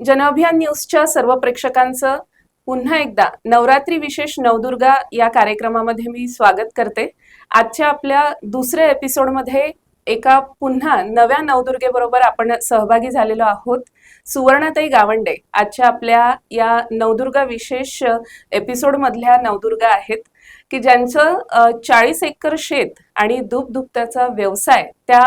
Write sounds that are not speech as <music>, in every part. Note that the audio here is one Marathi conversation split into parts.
जनअभियान न्यूजच्या सर्व प्रेक्षकांचं पुन्हा एकदा नवरात्री विशेष नवदुर्गा या कार्यक्रमामध्ये मी स्वागत करते. आजच्या आपल्या दुसऱ्या एपिसोडमध्ये एका पुन्हा नव्या नवदुर्गेबरोबर आपण सहभागी झालेलो आहोत. सुवर्णाताई गावंडे आजच्या आपल्या या नवदुर्गा विशेष एपिसोडमधल्या नवदुर्गा आहेत की ज्यांचं चाळीस एकर शेत आणि दुपदुपत्याचा व्यवसाय त्या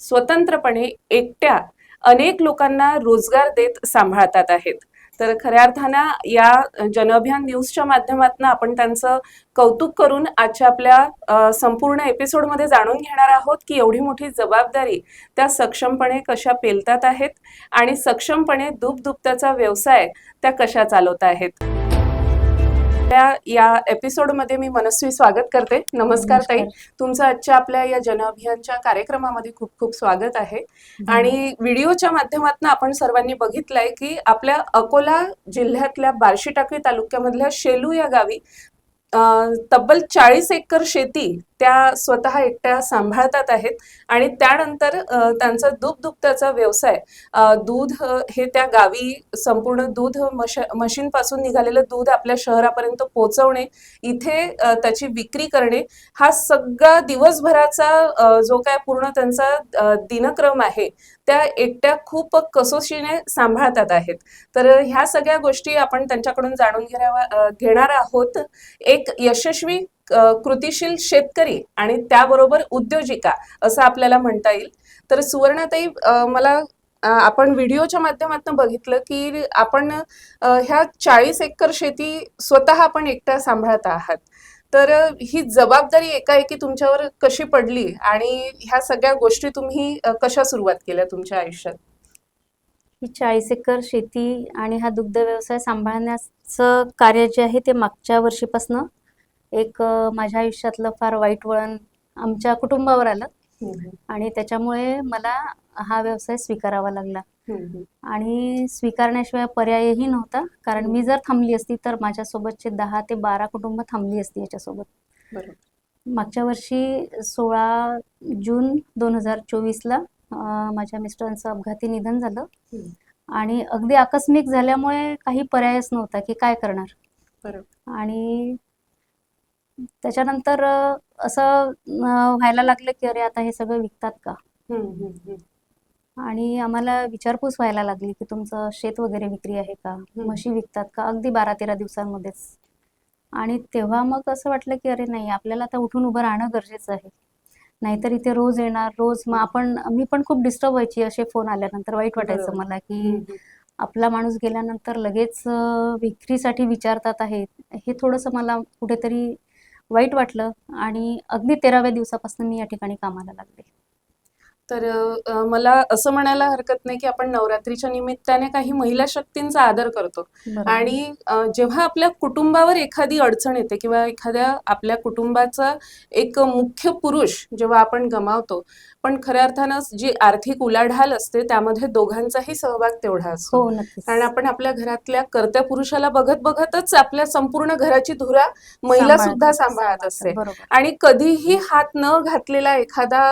स्वतंत्रपणे एकट्या अनेक लोकांना रोजगार देत सांभाळतात आहेत. तर खऱ्या अर्थानं या जनअभियान न्यूजच्या माध्यमातून आपण त्यांचं कौतुक करून आजच्या आपल्या संपूर्ण एपिसोडमध्ये जाणून घेणार आहोत की एवढी मोठी जबाबदारी त्या सक्षमपणे कशा पेलतात आहेत आणि सक्षमपणे दुपदुपत्याचा व्यवसाय त्या कशा चालवत आहेत. त्या या एपिसोडमध्ये मी मनस्वी स्वागत करते. नमस्कार ताई. तुमचं आजच्या आपल्या या जनअभियानच्या कार्यक्रमामध्ये खूप खूप स्वागत आहे. आणि व्हिडिओच्या माध्यमातून आपण सर्वांनी बघितलंय की आपल्या अकोला जिल्ह्यातल्या बार्शी टाकळी तालुक्यामधल्या शेलू या गावी तब्बल चाळीस एकर शेती त्या स्वतः एकट्या सांभाळतात आहेत आणि त्यानंतर त्यांचा दूध दुभत्याचा व्यवसाय दूध हे त्या गावी संपूर्ण दूध मश मशीनपासून निघालेलं दूध आपल्या शहरापर्यंत पोहोचवणे इथे त्याची विक्री करणे हा सगळा दिवसभराचा जो काय पूर्ण त्यांचा दिनक्रम आहे त्या एकट्या खूप कसोशीने सांभाळतात आहेत. तर ह्या सगळ्या गोष्टी आपण त्यांच्याकडून जाणून घेण्यावा घेणार आहोत. एक यशस्वी कृतीशील कृतिशील शेतकरी आणि त्याबरोबर उद्योजिका असं आपल्याला म्हणता येईल. तर सुवर्णाताई मला आपण व्हिडिओच्या माध्यमातून बघितलं की आपण ह्या चाळीस एकर शेती स्वतः आपण एकट्या सांभाळत आहात. तर ही जबाबदारी एकाएकी तुमच्यावर कशी पडली? आणि ह्या सगळ्या गोष्टी तुम्ही कशा सुरुवात केल्या तुमच्या आयुष्यात? ही चाळीस एकर शेती आणि हा दुग्ध व्यवसाय सांभाळण्याचं कार्य जे आहे ते मागच्या वर्षीपासनं एक माझ्या आयुष्यातलं फार वाईट वळण आमच्या कुटुंबावर आलं. आणि त्याच्यामुळे मला हा व्यवसाय स्वीकारावा लागला. आणि स्वीकारण्याशिवाय पर्यायही नव्हता. कारण मी जर थांबली असती तर माझ्यासोबतचे दहा ते बारा कुटुंब थांबली असती याच्यासोबत. मागच्या वर्षी सोळा जून दोन हजार चोवीसला माझ्या मिस्टरांचं अपघाती निधन झालं. आणि अगदी आकस्मिक झाल्यामुळे काही पर्यायच नव्हता की काय करणार. आणि त्याच्यानंतर असं व्हायला लागलं की अरे आता हे सगळं विकतात का. आणि आम्हाला विचारपूस व्हायला लागली की तुमचं शेत वगैरे विक्री आहे का? म्हशी विकतात का? अगदी बारा तेरा दिवसांमध्येच. आणि तेव्हा मग असं वाटलं की अरे नाही आपल्याला आता उठून उभं राहणं गरजेचं आहे. नाहीतर इथे रोज येणार रोज मग आपण मी पण खूप डिस्टर्ब व्हायची असे फोन आल्यानंतर. वाईट वाटायचं. मला की आपला माणूस गेल्यानंतर लगेच विक्रीसाठी विचारतात आहेत हे थोडंसं मला कुठेतरी वाईट वाटलं आणि अगदी तेराव्या दिवसापासून मी या ठिकाणी कामाला लागले. तर मला असं म्हणायला हरकत नाही की आपण नवरात्रीच्या निमित्ताने काही महिला शक्तींचा आदर करतो. आणि जेव्हा आपल्या कुटुंबावर एखादी अडचण येते किंवा एखाद्या आपल्या कुटुंबाचा एक मुख्य पुरुष जेव्हा आपण गमावतो पण खऱ्या अर्थानं जी आर्थिक उलाढाल असते त्यामध्ये दोघांचाही सहभाग तेवढा असतो. हो कारण आपण आपल्या घरातल्या कर्त्या पुरुषाला बघत बघतच आपल्या संपूर्ण घराची धुरा महिला सुद्धा सांभाळत असते. आणि कधीही हात न घातलेला एखादा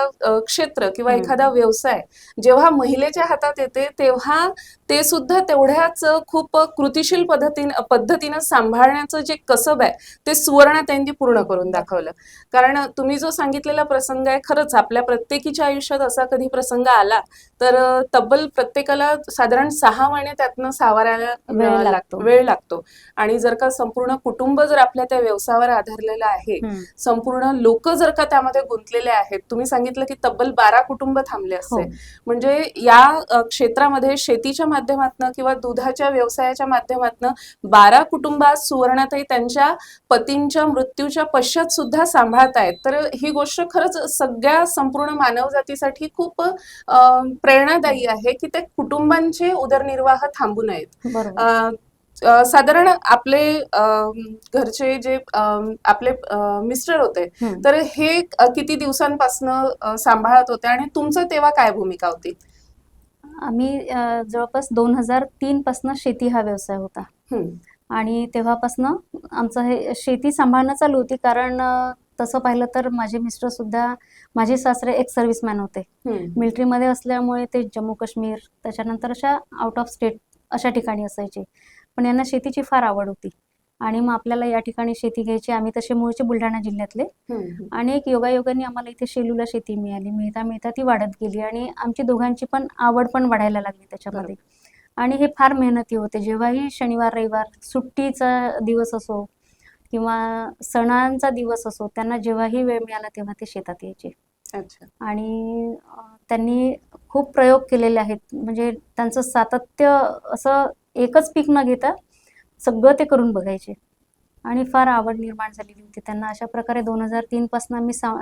क्षेत्र किंवा. एखादा व्यवसाय जेव्हा महिलेच्या हातात येते तेव्हा ते सुद्धा तेवढ्याच खूप कृतिशील पद्धतीनं पद्धतीनं सांभाळण्याचं जे कसब आहे ते सुवर्ण त्यांनी पूर्ण करून दाखवलं कारण तुम्ही जो सांगितलेला प्रसंग आहे खरंच आपल्या प्रत्येकीच्या आयुष्यात असा कधी प्रसंग आला तर तब्बल प्रत्येकाला साधारण सहा महिने त्यातनं सावरायला वेळ लागतो. वेळ लागतो आणि जर का संपूर्ण कुटुंब जर आपल्या त्या व्यवसायावर आधारलेलं आहे. संपूर्ण लोक जर का त्यामध्ये गुंतलेले आहेत तुम्ही सांगितलं की तब्बल बारा कुटुंब थांबले असते. हो. म्हणजे या क्षेत्रामध्ये शेतीच्या माध्यमातून किंवा दुधाच्या व्यवसायाच्या माध्यमातून बारा कुटुंब आज सुवर्णाताई त्यांच्या पतींच्या मृत्यूच्या पश्चात सुद्धा सांभाळतायत तर ही गोष्ट खरंच सगळ्या संपूर्ण मानवजातीसाठी खूप प्रेरणादायी आहे की त्या कुटुंबांचे उदरनिर्वाह थांबू नयेत. साधारण आपले घरचे जे आपले मिस्टर होते. तर हे किती दिवसांपासून सांभाळत होते आणि तुमचं तेव्हा काय भूमिका होती? आम्ही जवळपास दोन हजार तीन पासनं शेती हा व्यवसाय होता. आणि तेव्हापासनं आमचं हे शेती सांभाळणं चालू होती कारण तसं पाहिलं तर माझे मिस्टर सुद्धा माझे सासरे एक सर्व्हिसमॅन होते. मिलिटरीमध्ये असल्यामुळे ते जम्मू काश्मीर त्याच्यानंतर अशा आउट ऑफ स्टेट अशा ठिकाणी असायचे. पण यांना शेतीची फार आवड होती. आणि मग आपल्याला या ठिकाणी शेती घ्यायची आम्ही तसे मूळचे बुलढाणा जिल्ह्यातले. आणि एक योगायोगाने आम्हाला इथे शेलूला शेती मिळाली. मिळता मिळता ती वाढत गेली आणि आमची दोघांची पण आवड पण वाढायला लागली त्याच्यामध्ये. आणि हे फार मेहनती होते. जेव्हाही शनिवार रविवार सुट्टीचा दिवस असो किंवा सणांचा दिवस असो त्यांना जेव्हाही वेळ मिळाला तेव्हा ते शेतात यायचे. आणि त्यांनी खूप प्रयोग केलेले आहेत. म्हणजे त्यांचं सातत्य असं एकच पीक न घेता सगळं ते करून बघायचे. आणि फार आवड निर्माण झालेली होती. त्यांना अशा प्रकारे दोन हजार तीन पासून आम्ही सा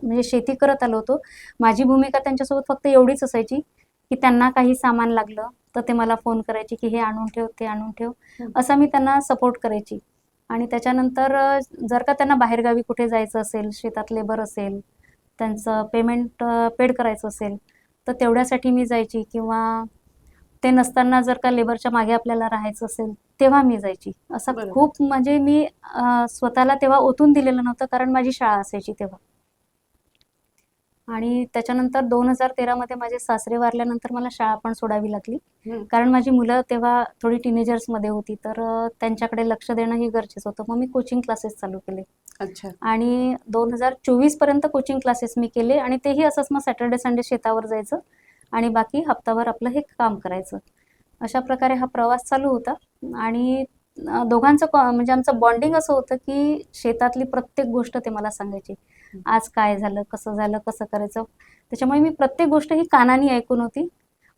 म्हणजे शेती करत आलो होतो. माझी भूमिका त्यांच्यासोबत फक्त एवढीच असायची की त्यांना काही सामान लागलं तर ते मला फोन करायचे की हे आणून ठेव ते आणून ठेव. असं मी त्यांना सपोर्ट करायची. आणि त्याच्यानंतर जर का त्यांना बाहेरगावी कुठे जायचं असेल शेतात लेबर असेल त्यांचं पेमेंट पेड करायचं असेल तर तेवढ्यासाठी मी जायची किंवा ते नसताना जर का लेबरच्या मागे आपल्याला राहायचं असेल तेव्हा मी जायची. असं. खूप म्हणजे मी स्वतःला तेव्हा ओतून दिलेलं नव्हतं कारण माझी शाळा असायची तेव्हा. आणि त्याच्यानंतर दोन हजार तेरामध्ये माझे सासरे वारल्यानंतर मला शाळा पण सोडावी लागली. कारण माझी मुलं तेव्हा थोडी टीनेजर्समध्ये होती तर त्यांच्याकडे लक्ष देणं ही गरजेचं होतं. मग मी कोचिंग क्लासेस चालू केले. अच्छा. आणि दोन हजार चोवीसपर्यंत कोचिंग क्लासेस मी केले आणि तेही असंच मग सॅटर्डे संडे शेतावर जायचं. आणि बाकी हप्ताभर आपलं हे काम करायचं. अशा प्रकारे हा प्रवास चालू होता. आणि दोघांचं म्हणजे आमचं बॉन्डिंग असं होतं की शेतातली प्रत्येक गोष्ट ते मला सांगायचे. आज काय झालं कसं झालं कसं करायचं? त्याच्यामुळे मी प्रत्येक गोष्ट ही कानाने ऐकून होती.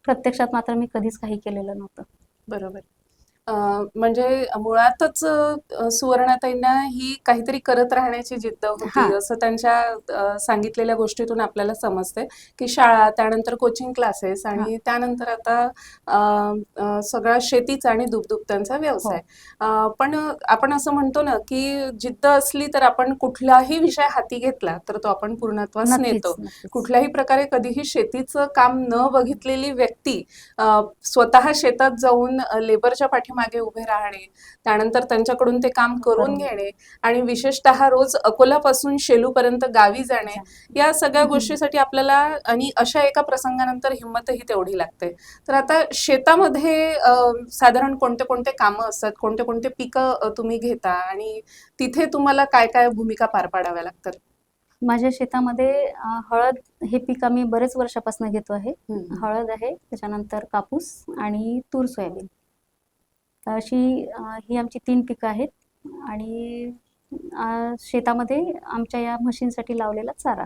प्रत्यक्षात मात्र मी कधीच काही केलेलं नव्हतं. बरोबर. म्हणजे मुळातच सुवर्णाताईंना ही काहीतरी करत राहण्याची जिद्द होती. हा. असं त्यांच्या सांगितलेल्या गोष्टीतून आपल्याला समजते की शाळा त्यानंतर कोचिंग क्लासेस आणि त्यानंतर आता सगळा शेतीचा आणि दुग्धुक्त्यांचा व्यवसाय. अं, पण आपण असं म्हणतो ना की जिद्द असली तर आपण कुठलाही विषय हाती घेतला तर तो आपण पूर्णत्वास नेतो. कुठल्याही प्रकारे कधीही शेतीचं काम न बघितलेली व्यक्ती स्वतः शेतात जाऊन लेबरच्या पाठीमागे उभे राहणे त्यानंतर त्यांच्याकडून ते काम करून घेणे आणि विशेषतः रोज अकोलापासून शेलूपर्यंत गावी जाणे या सगळ्या. गोष्टीसाठी आपल्याला आणि अशा एका प्रसंगानंतर हिंमतही तेवढी लागते. तर आता शेतामध्ये साधारण कोणते कोणते कामं असतात? कोणते कोणते पिकं तुम्ही घेता? आणि तिथे तुम्हाला काय काय भूमिका पार पाडाव्या लागतात? माझ्या शेतामध्ये हळद हे पीक आम्ही बरेच वर्षापासून घेतो आहे. हळद आहे त्याच्यानंतर कापूस आणि तूर सोयाबीन. तर अशी ही आमची तीन पिकं आहेत आणि शेतामध्ये आमच्या या म्हशींसाठी लावलेला चारा.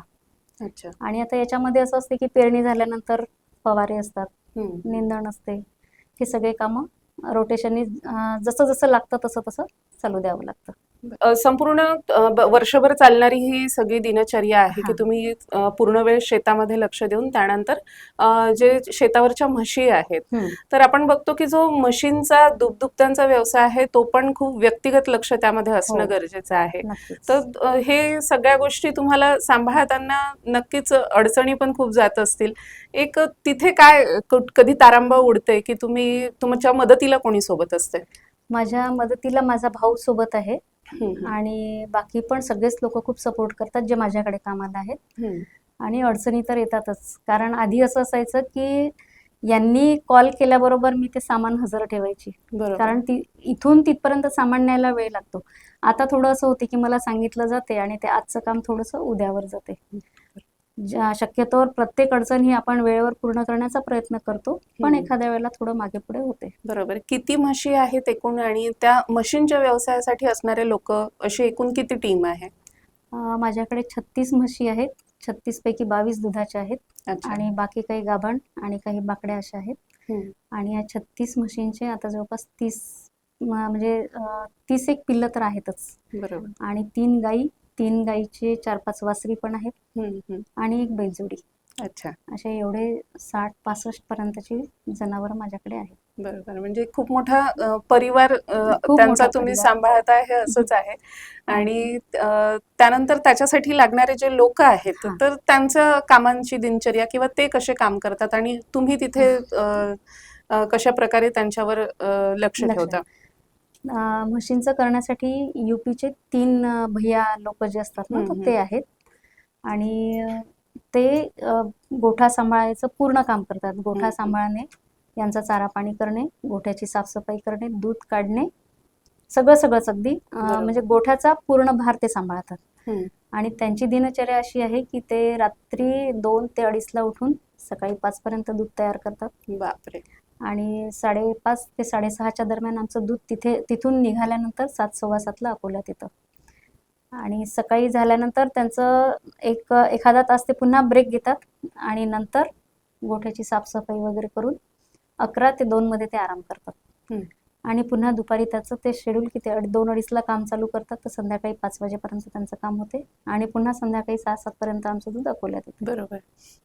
अच्छा. आणि आता याच्यामध्ये असं असते की पेरणी झाल्यानंतर फवारे असतात. निंदण असते हे सगळे कामं रोटेशननी जसं जसं लागतं तसं तसं चालू द्यावं लागतं. संपूर्ण वर्षभर चालणारी ही सगळी दिनचर्या आहे की. तुम्ही पूर्ण वेळ शेतामध्ये लक्ष देऊन त्यानंतर जे शेतावरच्या म्हशी आहेत तर आपण बघतो की जो म्हशींचा दुग्धुक्त्यांचा व्यवसाय आहे तो पण खूप व्यक्तिगत लक्ष त्यामध्ये असणं हो. गरजेचं आहे. तर हे सगळ्या गोष्टी तुम्हाला सांभाळताना नक्कीच अडचणी पण खूप जात असतील. एक तिथे काय कधी तारांबळ उडते की तुम्ही तुमच्या मदतीला कोणी सोबत असते माझ्या मदतीला माझा भाऊ सोबत आहे. आणि बाकी पण सगळेच लोक खूप सपोर्ट करतात जे माझ्याकडे कामाला आहेत. आणि अडचणी तर येतातच. कारण आधी असं असायचं की यांनी कॉल केल्याबरोबर मी ते सामान हजर ठेवायची. कारण ती इथून तिथपर्यंत सामान न्यायला वेळ लागतो. आता थोडं असं होते की मला सांगितलं जाते आणि ते आजचं काम थोडंसं उद्यावर जाते. ज्या- शक्यतोवर प्रत्येक अडचण ही आपण वेळेवर पूर्ण करण्याचा प्रयत्न करतो पण. एखाद्या वेळेला थोडं मागे पुढे होते. बरोबर. किती म्हशी आहेत एकूण आणि त्या म्हशींच्या व्यवसायासाठी असणारे लोक अशी एकूण किती टीम आहे? माझ्याकडे छत्तीस म्हशी आहेत. छत्तीस पैकी बावीस दुधाच्या आहेत आणि बाकी काही गाभण आणि काही बाकड्या अशा आहेत. आणि या छत्तीस म्हशींचे आता जवळपास तीस म्हणजे तीस एक पिल्लं तर आहेतच. बरोबर. आणि तीन गाई तीन गाईचे चार पाच वासरी पण आहेत. आणि एक बैलजोडी अच्छा. असे एवढे साठ पासष्ट पर्यंतची जनावर माझ्याकडे आहेत. बरोबर. म्हणजे खूप मोठा परिवार त्यांचा तुम्ही. सांभाळत आहे असंच आहे. आणि त्यानंतर त्याच्यासाठी लागणारे जे लोक आहेत. तर त्यांच्या कामांची दिनचर्या किंवा ते कसे काम करतात आणि तुम्ही तिथे कशा प्रकारे त्यांच्यावर लक्ष. ठेवता? म्हशींचं करण्यासाठी युपीचे तीन भैया लोक जे असतात ना तर. ते आहेत आणि ते गोठा सांभाळायचं पूर्ण काम करतात गोठा. सांभाळणे यांचा चारा पाणी करणे गोठ्याची साफसफाई करणे दूध काढणे सगळं सगळंच अगदी. म्हणजे गोठ्याचा पूर्ण भार ते सांभाळतात. आणि त्यांची दिनचर्या अशी आहे की ते रात्री दोन ते अडीचला उठून सकाळी पाच पर्यंत दूध तयार करतात बापरे आणि साडेपाच ते साडेसहाच्या दरम्यान आमचं दूध तिथे तिथून निघाल्यानंतर सात सव्वा सातला अकोल्यात येतं आणि सकाळी झाल्यानंतर त्यांचं एक एखादा तास ते पुन्हा ब्रेक घेतात आणि नंतर गोठ्याची साफसफाई वगैरे करून अकरा ते दोनमध्ये ते आराम करतात. आणि पुन्हा दुपारी त्याचं ते शेड्यूल किती अडी दोन अडीचला काम चालू करतात तर संध्याकाळी पाच वाजेपर्यंत त्यांचं काम होते. आणि पुन्हा संध्याकाळी सहा सातपर्यंत आमचं दूध अकोल्यात येतं. बरोबर.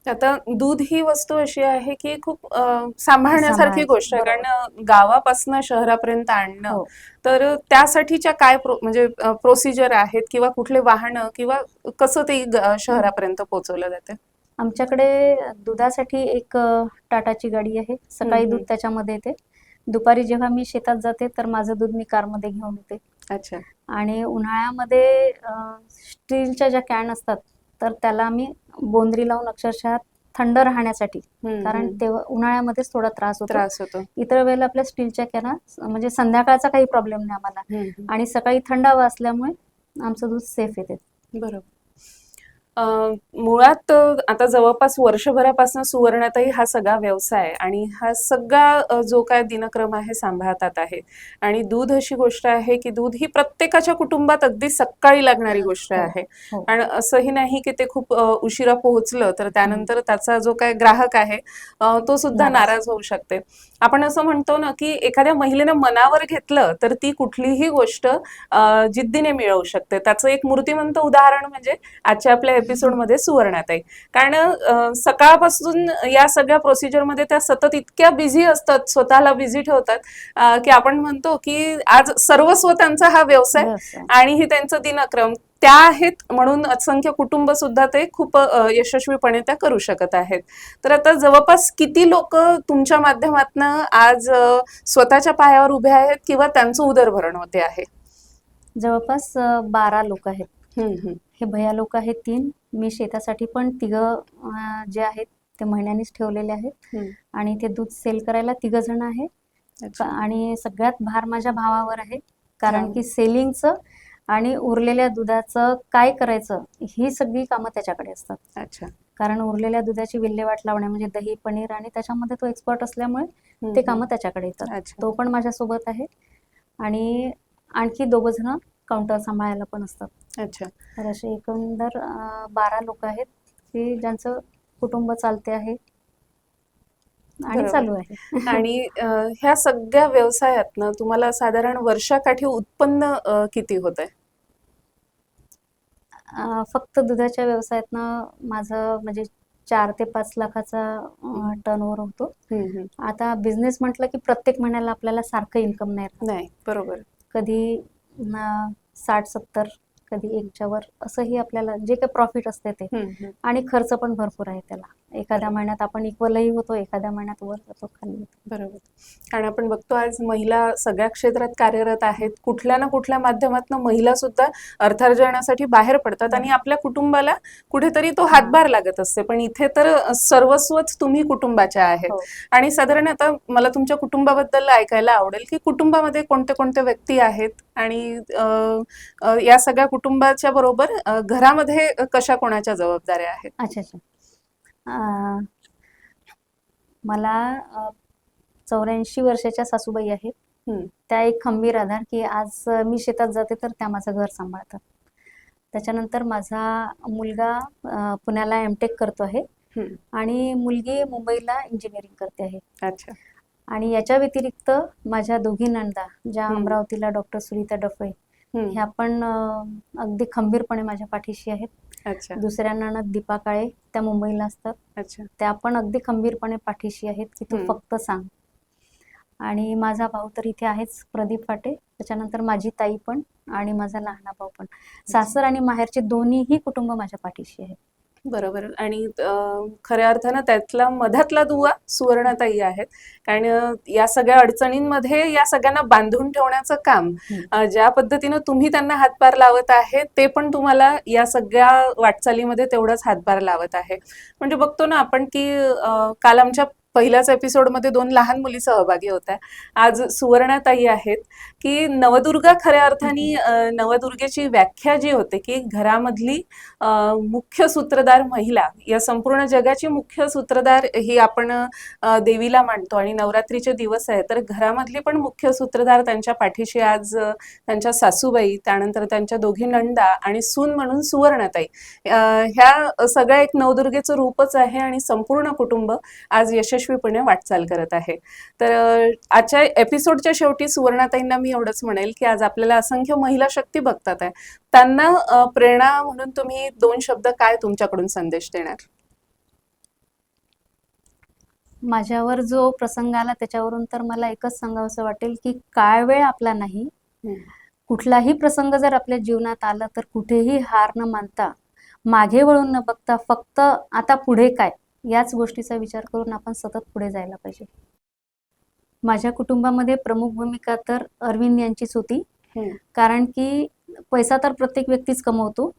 आता दूध ही वस्तू अशी आहे की खूप सांभाळण्यासारखी गोष्ट आहे. कारण गावापासून शहरापर्यंत आणणं हो. तर त्यासाठीच्या काय म्हणजे प्रोसिजर आहेत किंवा कुठले वाहनं किंवा कसं ते शहरापर्यंत पोहोचवलं जाते? आमच्याकडे दुधासाठी एक टाटाची गाडी आहे. सकाळी. दूध त्याच्यामध्ये येते. दुपारी जेव्हा मी शेतात जाते तर माझं दूध मी कारमध्ये घेऊन येते. अच्छा. आणि उन्हाळ्यामध्ये स्टीलच्या ज्या कॅन असतात तर त्याला आम्ही बोंद्री लावून अक्षरशः थंड राहण्यासाठी कारण. तेव्हा उन्हाळ्यामध्येच थोडा त्रास होतो. त्रास होतो. इतर वेळेला आपल्या स्टीलच्या कॅना म्हणजे संध्याकाळचा काही प्रॉब्लेम नाही आम्हाला. आणि सकाळी थंड हवा असल्यामुळे आमचं दूध सेफ येते. बरोबर. मुळात आता जवळपास वर्षभरापासून सुवर्णाताई हा सगळा व्यवसाय आणि हा सगळा जो काय दिनक्रम आहे सांभाळतात आहे. आणि दूध अशी गोष्ट आहे की दूध ही प्रत्येकाच्या कुटुंबात अगदी सकाळी लागणारी गोष्ट हो, आहे. हो. आणि असंही नाही की ते खूप उशिरा पोहोचलं तर त्यानंतर त्याचा जो काय ग्राहक आहे तो सुद्धा नाराज. नाराज होऊ शकते. आपण असं म्हणतो ना की एखाद्या महिलेनं मनावर घेतलं तर ती कुठलीही गोष्ट जिद्दीने मिळवू शकते. त्याचं एक मूर्तिमंत उदाहरण म्हणजे आजच्या आपल्या एपिसोडमध्ये सुवर्णाताई कारण सकाळपासून या सगळ्या प्रोसिजरमध्ये त्या सतत इतक्या बिझी असतात स्वतःला बिझी ठेवतात की आपण म्हणतो की आज सर्वस्व त्यांचा हा व्यवसाय. आणि ही त्यांचं दिनक्रम. त्या आहेत म्हणून असंख्य कुटुंब सुद्धा ते खूप यशस्वीपणे त्या करू शकत आहेत. तर आता जवळपास किती लोक तुमच्या माध्यमातून आज स्वतःच्या पायावर उभे आहेत किंवा त्यांचं उदरभरण होते आहे? जवळपास बारा लोक आहेत. हे भैया लोक आहेत तीन. मी शेतासाठी पण तिघं जे आहेत ते महिन्यांनीच ठेवलेले आहेत. आणि ते दूध सेल करायला तिघ जण आहे. आणि सगळ्यात भार माझ्या भावावर आहे कारण. की सेलिंगचं आणि उरलेल्या दुधाचं काय करायचं ही सगळी कामं त्याच्याकडे असतात अच्छा कारण उरलेल्या दुधाची विल्हेवाट लावणे म्हणजे दही पनीर आणि त्याच्यामध्ये तो एक्सपर्ट असल्यामुळे ते. कामं त्याच्याकडे येतात तो पण माझ्यासोबत आहे आणि आणखी दोघं जण काउंटर सांभाळायला पण असतात. अच्छा. तर असे एकंदर बारा लोक आहेत की ज्यांचं कुटुंब चालते आहे. आणि. चालू आहे. <laughs> आणि ह्या सगळ्या व्यवसायातनं तुम्हाला साधारण वर्षाकाठी उत्पन्न किती होत आहे फक्त दुधाच्या व्यवसायातनं माझं म्हणजे चार ते पाच लाखाचा टर्न ओव्हर होतो. आता बिझनेस म्हटलं की प्रत्येक महिन्याला आपल्याला सारखं इन्कम नाही बरोबर. कधी साठ सत्तर कधी एकच्या वर असंही आपल्याला जे काही प्रॉफिट असते ते. आणि खर्च पण भरपूर आहे त्याला एखाद्या महिन्यात आपण इक्वलही होतो एखाद्या महिन्यात वर जातो खाली होतो बरोबर. आणि आपण बघतो आज महिला सगळ्या क्षेत्रात कार्यरत आहेत. कुठल्या ना कुठल्या माध्यमातून महिला सुद्धा अर्थार्जनासाठी बाहेर पडतात आणि आपल्या कुटुंबाला कुठेतरी तो हातभार लागत असते. पण इथे तर सर्वस्वच तुम्ही कुटुंबाच्या आहेत. हो. आणि साधारण आता मला तुमच्या कुटुंबाबद्दल ऐकायला आवडेल की कुटुंबामध्ये कोणते कोणते व्यक्ती आहेत आणि या सगळ्या कुटुंबाच्या बरोबर घरामध्ये कशा कोणाच्या जबाबदाऱ्या आहेत? अच्छा अच्छा. मला चौऱ्याऐंशी वर्षाच्या सासूबाई आहेत. त्या एक खंबीर आधार की आज मी शेतात जाते तर त्या माझं घर सांभाळतात त्याच्यानंतर माझा मुलगा पुण्याला एम टेक करतो आहे. आणि मुलगी मुंबईला इंजिनिअरिंग करते आहे अच्छा आणि याच्या व्यतिरिक्त माझ्या दोघी नंदा ज्या. अमरावतीला डॉक्टर सुनीता डफळे हम्म. ह्या पण अगदी खंबीरपणे माझ्या पाठीशी आहेत अच्छा. दुसऱ्या नणद दीपा काळे त्या मुंबईला असतात. अच्छा. त्या पण अगदी खंबीरपणे पाठीशी आहेत. की तू. फक्त सांग. आणि माझा भाऊ तर इथे आहेच प्रदीप फाटे. त्याच्यानंतर माझी ताई पण आणि माझा लहाना भाऊ पण. सासर आणि माहेरचे दोन्हीही कुटुंब माझ्या पाठीशी आहे बरोबर. आणि खऱ्या अर्थानं त्यातला मधातला दुवा सुवर्णताई आहेत. कारण या सगळ्या अडचणींमध्ये या सगळ्यांना बांधून ठेवण्याचं काम ज्या पद्धतीनं तुम्ही त्यांना हातभार लावत आहे ते पण तुम्हाला या सगळ्या वाटचालीमध्ये तेवढंच हातभार लावत आहे. म्हणजे बघतो ना आपण की काल आमच्या पहिल्याच एपिसोडमध्ये दोन लहान मुली सहभागी होत्या. आज सुवर्णाताई आहेत की नवदुर्गा खऱ्या अर्थाने नवदुर्गेची व्याख्या जी होते की घरामधली मुख्य सूत्रधार महिला या संपूर्ण जगाची मुख्य सूत्रधार ही आपण देवीला मानतो आणि नवरात्रीचे दिवस आहे तर घरामधली पण मुख्य सूत्रधार त्यांच्या पाठीशी आज त्यांच्या सासूबाई त्यानंतर त्यांच्या दोघी नंदा आणि सून म्हणून सुवर्णाताई. ह्या सगळ्या एक नवदुर्गेचं रूपच आहे आणि संपूर्ण कुटुंब आज यशस्वीपणे वाटचाल करत आहे. तर आजच्या एपिसोडच्या शेवटी सुवर्णाताईंना मी एवढंच म्हणेल की आज आपल्याला असंख्य महिला शक्ती बघतात आहे. त्यांना प्रेरणा म्हणून तुम्ही दोन शब्द काय तुमच्याकडून संदेश देणार? माझ्यावर जो प्रसंग आला त्याच्यावरून तर मला एकच सांगावंसं वाटेल की काय वेळ आपला नाही. कुठलाही प्रसंग जर आपल्या जीवनात आला तर कुठेही हार न मानता मागे वळून न बघता फक्त आता पुढे काय? याच गोष्टीचा विचार करून आपण सतत पुढे जायला पाहिजे. माझ्या कुटुंबामध्ये प्रमुख भूमिका तर अरविंद यांचीच होती. कारण की पैसा तर प्रत्येक व्यक्तीच कमवतो.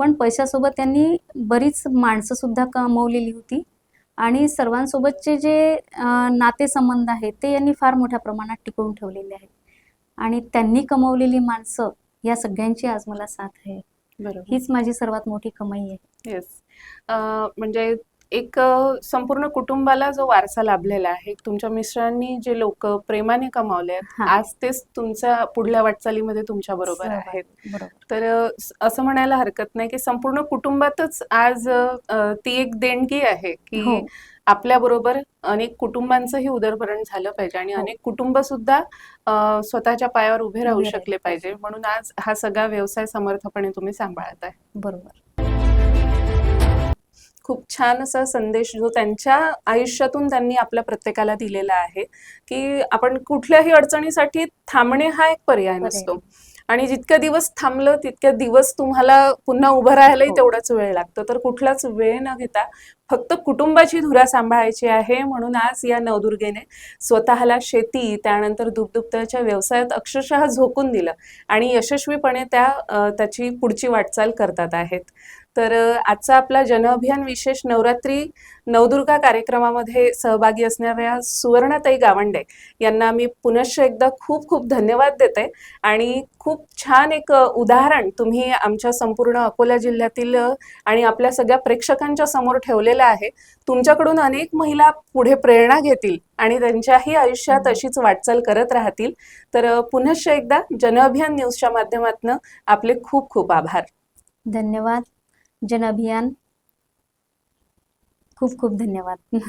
पण पैशासोबत त्यांनी बरीच माणसं सुद्धा कमवलेली होती. आणि सर्वांसोबतचे जे नातेसंबंध आहेत ते यांनी फार मोठ्या प्रमाणात टिकवून ठेवलेले आहेत. आणि त्यांनी कमवलेली माणसं या सगळ्यांची आज मला साथ आहे. बरोबर. हीच माझी सर्वात मोठी कमाई आहे. येस म्हणजे एक संपूर्ण कुटुंबाला जो वारसा लाभलेला आहे तुमच्या मिस्टरांनी जे लोक प्रेमाने कमावले आहेत हा. आज तेच तुमच्या पुढल्या वाटचालीमध्ये तुमच्या बरोबर. आहेत बरोबर तर अ, असं म्हणायला हरकत नाही की संपूर्ण कुटुंबातच आज अ, ती एक देणगी आहे हो की आपल्या बरोबर अनेक कुटुंबांचंही उदरभरण झालं पाहिजे आणि हो. अनेक कुटुंब सुद्धा अ, स्वतःच्या पायावर उभे राहू उभे राहिले शकले पाहिजे म्हणून आज हा सगळा व्यवसाय समर्थपणे तुम्ही सांभाळत आहे बरोबर खूप छान असा संदेश जो त्यांच्या आयुष्यातून त्यांनी आपल्या प्रत्येकाला दिलेला आहे की आपण कुठल्याही अडचणीसाठी थांबणे हा एक पर्याय. नसतो आणि जितक्या दिवस थांबलं तितक्या दिवस तुम्हाला पुन्हा उभं राहायलाही हो. तेवढाच वेळ लागतो तर कुठलाच वेळ न घेता फक्त कुटुंबाची धुरा सांभाळायची आहे म्हणून आज या नवदुर्गेने स्वतःला शेती त्यानंतर दुग्धुक्ताच्या व्यवसायात अक्षरशः झोकून दिलं आणि यशस्वीपणे त्या त्याची पुढची वाटचाल करतात आहेत तर आजचा आपला जनअभियान विशेष नवरात्री नवदुर्गा कार्यक्रमामध्ये सहभागी असणाऱ्या सुवर्णाताई गावंडे यांना मी पुनश्च एकदा खूप खूप धन्यवाद देते. आणि खूप छान एक उदाहरण तुम्ही आमच्या संपूर्ण अकोला जिल्ह्यातील आणि आपल्या सगळ्या प्रेक्षकांच्या समोर ठेवलेलं आहे. तुमच्याकडून अनेक महिला पुढे प्रेरणा घेतील आणि त्यांच्याही आयुष्यात अशीच वाटचाल करत राहतील. तर पुनश्च एकदा जनअभियान न्यूजच्या माध्यमातून आपले खूप खूप आभार. धन्यवाद. जन अभियान. खूप खूप धन्यवाद.